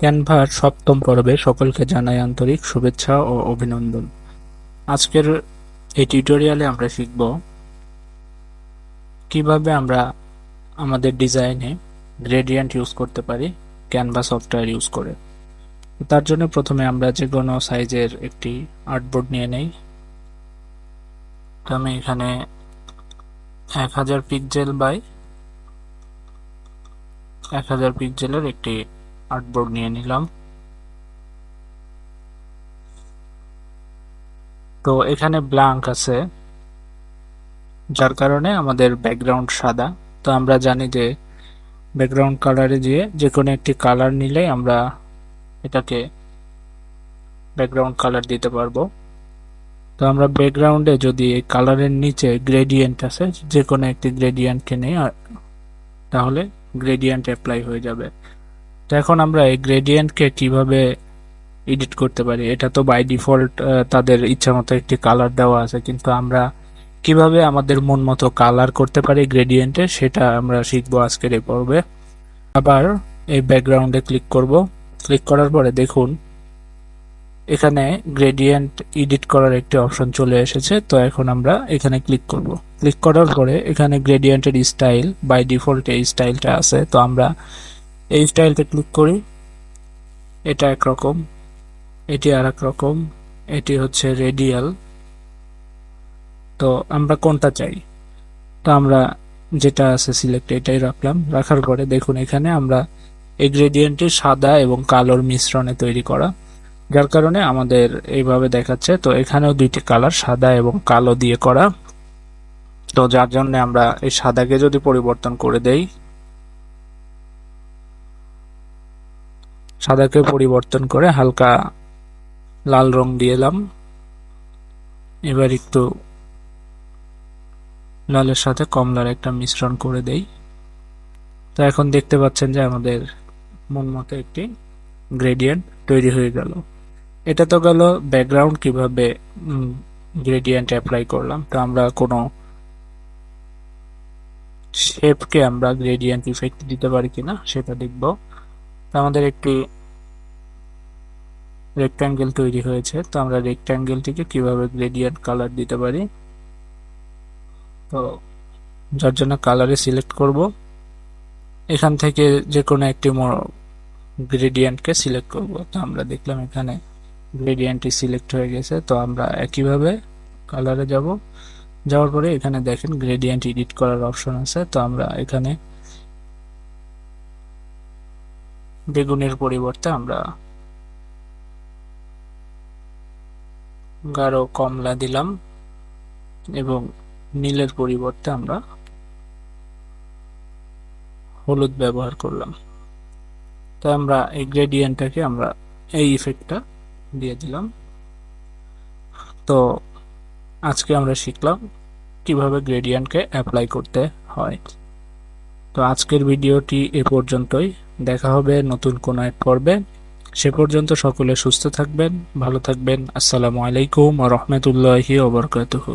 ক্যানভার সপ্তম পর্বে সকলকে জানাই আন্তরিক শুভেচ্ছা ও অভিনন্দন। আজকের এই টিউটোরিয়ালে আমরা শিখব কীভাবে আমরা আমাদের ডিজাইনে গ্রেডিয়েন্ট ইউজ করতে পারি ক্যানভা সফটওয়্যার ইউজ করে। তার জন্য প্রথমে আমরা যে কোনো সাইজের একটি আর্টবোর্ড নিয়ে নেই। আমি এখানে এক হাজার পিক্সেল বাই এক হাজার পিক্সেলের একটি আর্টবোর্ড নিয়ে নিলাম। তো এখানে ব্ল্যাঙ্ক আছে, যার কারণে আমাদের ব্যাকগ্রাউন্ড সাদা। তো আমরা জানি যে ব্যাকগ্রাউন্ড কালারে দিয়ে যে কোনো একটি কালার নিলে আমরা এটাকে ব্যাকগ্রাউন্ড কালার দিতে পারব। তো আমরা ব্যাকগ্রাউন্ডে যদি এই কালারের নিচে গ্রেডিয়েন্ট আছে যে কোনো একটি গ্রেডিয়েন্টকে নিই তাহলে গ্রেডিয়েন্ট অ্যাপ্লাই হয়ে যাবে। তো এখন আমরা এই গ্রেডিয়েন্টকে কীভাবে এডিট করতে পারি? এটা তো বাই ডিফল্ট তাদের ইচ্ছা মতো একটি কালার দেওয়া আছে, কিন্তু আমরা কীভাবে আমাদের মন মতো কালার করতে পারি গ্রেডিয়েন্টে সেটা আমরা শিখব আজকের এই পর্বে। আবার এই ব্যাকগ্রাউন্ডে ক্লিক করব। ক্লিক করার পরে দেখুন এখানে গ্রেডিয়েন্ট এডিট করার একটি অপশন চলে এসেছে, তো এখন আমরা এখানে ক্লিক করব। ক্লিক করার পরে এখানে গ্রেডিয়েন্টের স্টাইল বাই ডিফল্ট এই স্টাইলটা আছে, তো আমরা এই স্টাইলটা ক্লিক করি। এটা একরকম, এটি আর রকম এটি হচ্ছে রেডিয়াল তো আমরা কোনটা চাই? তো আমরা যেটা আছে সিলেক্ট এটাই রাখলাম। রাখার পরে দেখুন এখানে আমরা এই গ্রেডিয়েন্টটি সাদা এবং কালোর মিশ্রণে তৈরি করা। যার কারণে আমাদের এইভাবে দেখাচ্ছে। তো এখানেও দুইটি কালার, সাদা এবং কালো দিয়ে করা। তো যার জন্য আমরা এই সাদাকে যদি পরিবর্তন করে দেই, সাদাকে পরিবর্তন করে হালকা লাল রং দিয়েলাম এবার একটু লালের সাথে কমলার একটা মিশ্রণ করে দেই। তো এখন দেখতে পাচ্ছেন যে আমাদের মন মতো একটি গ্রেডিয়েন্ট তৈরি হয়ে গেল। এটা তো গেল ব্যাকগ্রাউন্ড কীভাবে গ্রেডিয়েন্ট অ্যাপ্লাই করলাম। তো আমরা কোনো শেপকে আমরা গ্রেডিয়েন্ট ইফেক্ট দিতে পারি কিনা সেটা দেখব। তো আমাদের একটি রেক্ট্যাঙ্গেল তৈরি হয়েছে। তো আমরা রেক্ট্যাঙ্গেলটিকে কীভাবে গ্রেডিয়েন্ট কালার দিতে পারি? তো যার জন্য কালারে সিলেক্ট করব। এখান থেকে যে কোনো একটি গ্রেডিয়েন্টকে সিলেক্ট করব। তো আমরা দেখলাম এখানে গ্রেডিয়েন্টটি সিলেক্ট হয়ে গেছে, তো আমরা একইভাবে কালারে যাব। যাওয়ার পরে এখানে দেখেন গ্রেডিয়েন্ট এডিট করার অপশন আছে, তো আমরা এখানে বেগুনের পরিবর্তে আমরা গাঢ় কমলা দিলাম এবং নীলের পরিবর্তে আমরা হলুদ ব্যবহার করলাম। তো আমরা এই গ্রেডিয়েন্টটাকে আমরা এই ইফেক্টটা দিয়ে দিলাম। তো আজকে আমরা শিখলাম কীভাবে গ্রেডিয়েন্টকে অ্যাপ্লাই করতে হয়। তো আজকের ভিডিওটি এ পর্যন্তই। দেখা হবে নতুন কোনো এক পর্বে। সে পর্যন্ত সকলে সুস্থ থাকবেন, ভালো থাকবেন। আসসালামু আলাইকুম রহমতুল্লাহি ওবরকাতুহু